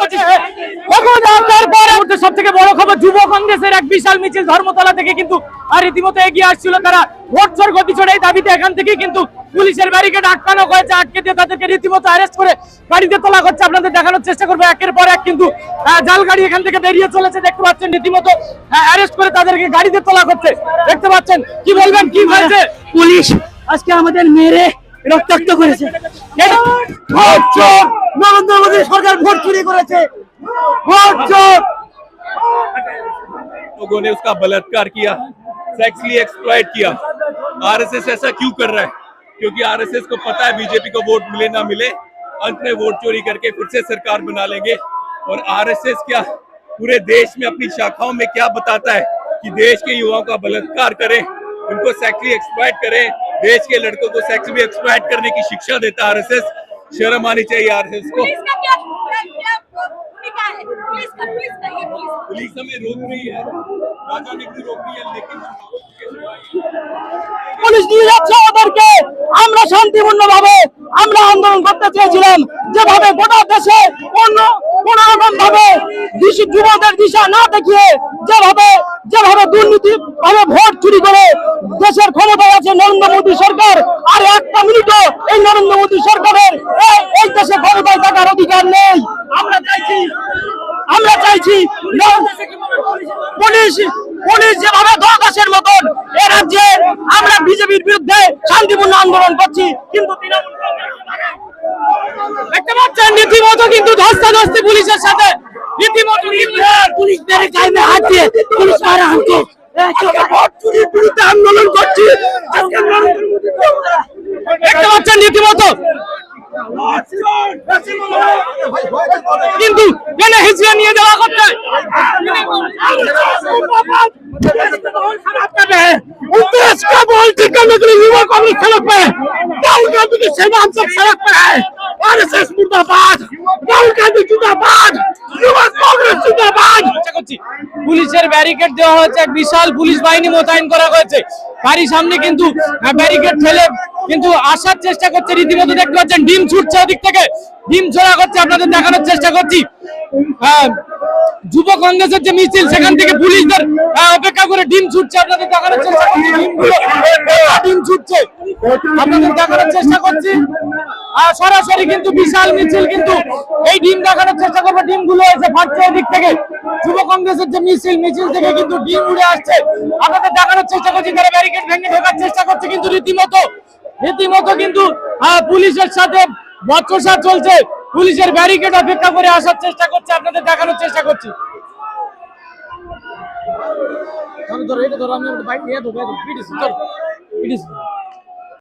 করছি। ধর্মতলা থেকে কিন্তু আর রীতিমতো এগিয়ে তারা। ভোট এখান থেকে কিন্তু পুলিশের আটকানো হয়েছে দিয়ে তাদেরকে রীতিমতো করে তোলা হচ্ছে। আপনাদের দেখানোর চেষ্টা করব, একের পর এক কিন্তু জাল গাড়ি এখান থেকে বেরিয়ে দেখতে পাচ্ছেন রীতিমতো করে তাদেরকে গাড়িতে তোলা হচ্ছে। দেখতে পাচ্ছেন, কি বলবেন, কি পুলিশ আজকে আমাদের মেরে রক্তাক্ত করেছে ভোট চোর নরেন্দ্র মোদী সরকার ভোট চুরি করেছে ভোট চোর लोगों ने उसका बलात्कार किया सेक्सुअली एक्सप्लॉइट किया आरएसएस ऐसा क्यों कर रहा है क्योंकि आरएसएस को पता है बीजेपी को वोट मिले ना मिले अंत में वोट चोरी करके फिर से सरकार बना लेंगे और आरएसएस क्या पूरे देश में अपनी शाखाओं में क्या बताता है कि देश के युवाओं का बलात्कार करें उनको सेक्सुअली एक्सप्लॉइट करें देश के लड़कों को सेक्सुअली एक्सप्लॉइट करने की शिक्षा देता है आरएसएस शर्म आनी चाहिए आरएसएस को पुलिस का क्या क्या भूमिका है पुलिस का पुलिस का ये पुलिस पुलिस हमें रोक रही है राजा ने भी रोक रही है लेकिन পুলিশ নিয়ে যাচ্ছে ওদেরকে আমরা শান্তিপূর্ণ ভাবে আমরা আন্দোলন করতে চেয়েছিলাম যেভাবে গোটা দেশে অন্য কোন রকম ভাবে দিশি- যুবদের দিশা না দেখিয়ে যেভাবে যেভাবে দুর্নীতি ভাবে ভোট চুরি করে দেশের ক্ষমতায় আছে নরেন্দ্র মোদী সরকার, আর একটা মিনিটও এই নরেন্দ্র মোদী সরকারের এই- দেশে ক্ষমতায় থাকার অধিকার নেই। আমরা চাইছি আমরা চাইছি পুলিশ পুলিশ যেভাবে দরদাসের মতন এ রাজ্যে আমরা বিজেপির বিরুদ্ধে শান্তিপূর্ণ আন্দোলন করছি, কিন্তু পুলিশের সাথে। রীতিমতো পুলিশ হাত দিয়ে পুলিশ মারা হাঁটছে ভোট চুরির বিরুদ্ধে আন্দোলন করছি আজকে নরেন্দ্র মোদী সরকার দেখতে পাচ্ছেন রীতিমতো কিন্তু এনে হিচড়ে নিয়ে দেওয়া করতে देश का बोल करने के लिए युवा कांग्रेस सड़क पे है राहुल गांधी की सेवा हम सब सड़क पे है आरएसएस मुर्दाबाद राहुल गांधी जिंदाबाद युवा আচ্ছা, পুলিশের ব্যারিকেড দেওয়া হয়েছে, এক বিশাল পুলিশ বাহিনী মোতায়েন করা হয়েছে। বাড়ির সামনে কিন্তু ব্যারিকেড ফেলে কিন্তু আসার চেষ্টা করছে, রীতিমতো দেখতে পাচ্ছেন, ডিম ছুটছে ওদিক থেকে। ডিম ছোড়া করছে, আপনাদের দেখানোর চেষ্টা করছি। যুব কংগ্রেসের যে মিছিল, সেখান থেকে পুলিশদের অপেক্ষা করে ডিম ছুটছে, আপনাদের দেখানোর চেষ্টা করছি। ছুটছে আপনাদের দেখানোর চেষ্টা করছি। সরাসরি কিন্তু বিশাল মিছিল কিন্তু এই ডিম দেখানোর চেষ্টা করব। ডিমগুলো এসে ফাটছে এদিক থেকে। যুব কংগ্রেসের যে মিছিল মিছিল থেকে কিন্তু ডিম উড়ে আসছে। আপনাদের দেখানোর চেষ্টা করছি তারা ব্যারিকেড ভেঙে ঢোকার চেষ্টা করছে, কিন্তু রীতিমতো রীতিমতো কিন্তু পুলিশের সাথে বচসা চলছে। পুলিশের ব্যারিকেড অপেক্ষা করে আসার চেষ্টা করছে, আপনাদের দেখানোর চেষ্টা করছি। ধরো ধরো, এটা ধরো, আমি বাইক নিয়ে দেবো পিটিস ধরো পিটিস